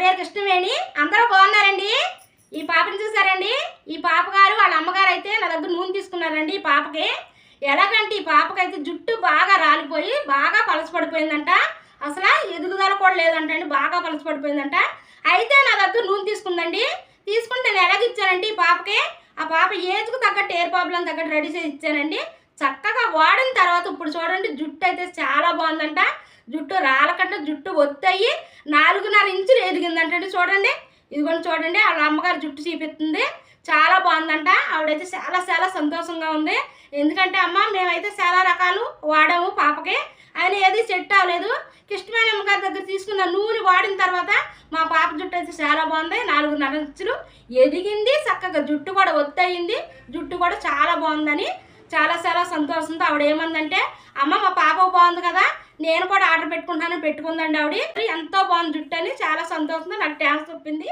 పేరు కృష్ణవేణి. అందరూ బాగున్నారండి? ఈ పాపని చూసారండి? ఈ పాపగారు వాళ్ళ అమ్మగారు అయితే నా దగ్గర నూనె తీసుకున్నారండి ఈ పాపకి. ఎలాగంటే ఈ పాపకైతే జుట్టు బాగా రాలిపోయి బాగా పలసపడిపోయిందంట అసలు ఎదుగుదల కూడా లేదంట అండి బాగా పలసపడిపోయిందంట అయితే నా దగ్గర నూనె తీసుకుందండి. తీసుకుంటే నేను ఎలాగ ఇచ్చానండి ఈ పాపకి? ఆ పాప ఏజ్కు తగ్గట్టు ఎయిర్ ప్రాబ్లం తగ్గట్టు రెడీ చేసి ఇచ్చానండి. చక్కగా వాడిన తర్వాత ఇప్పుడు చూడండి జుట్టు అయితే చాలా బాగుందంట. జుట్టు రాలకంటే జుట్టు ఒత్తయ్యి నాలుగున్నర ఇంచులు ఎదిగిందంటే చూడండి. ఇదిగోండి చూడండి వాళ్ళ అమ్మగారు జుట్టు చూపిస్తుంది. చాలా బాగుందంట. ఆవిడైతే చాలా చాలా సంతోషంగా ఉంది. ఎందుకంటే అమ్మ మేమైతే చాలా రకాలు వాడాము పాపకి. ఆయన ఏది సెట్ అవ్వలేదు. కృష్ణమైన అమ్మగారి దగ్గర తీసుకున్న నూనె వాడిన తర్వాత మా పాప జుట్టు అయితే చాలా బాగుంది. నాలుగున్నర ఇంచులు ఎదిగింది. చక్కగా జుట్టు కూడా ఒత్తయింది జుట్టు కూడా చాలా బాగుందని చాలా చాలా సంతోషంతో ఆవిడ ఏమందంటే అమ్మ మా పాప బాగుంది కదా. నేను కూడా ఆర్డర్ పెట్టుకుంటాను పెట్టుకుందండి ఆవిడ. ఎంతో బాగుంది జుట్టు అని చాలా సంతోషంగా నాకు డ్యాన్స్ చెప్పింది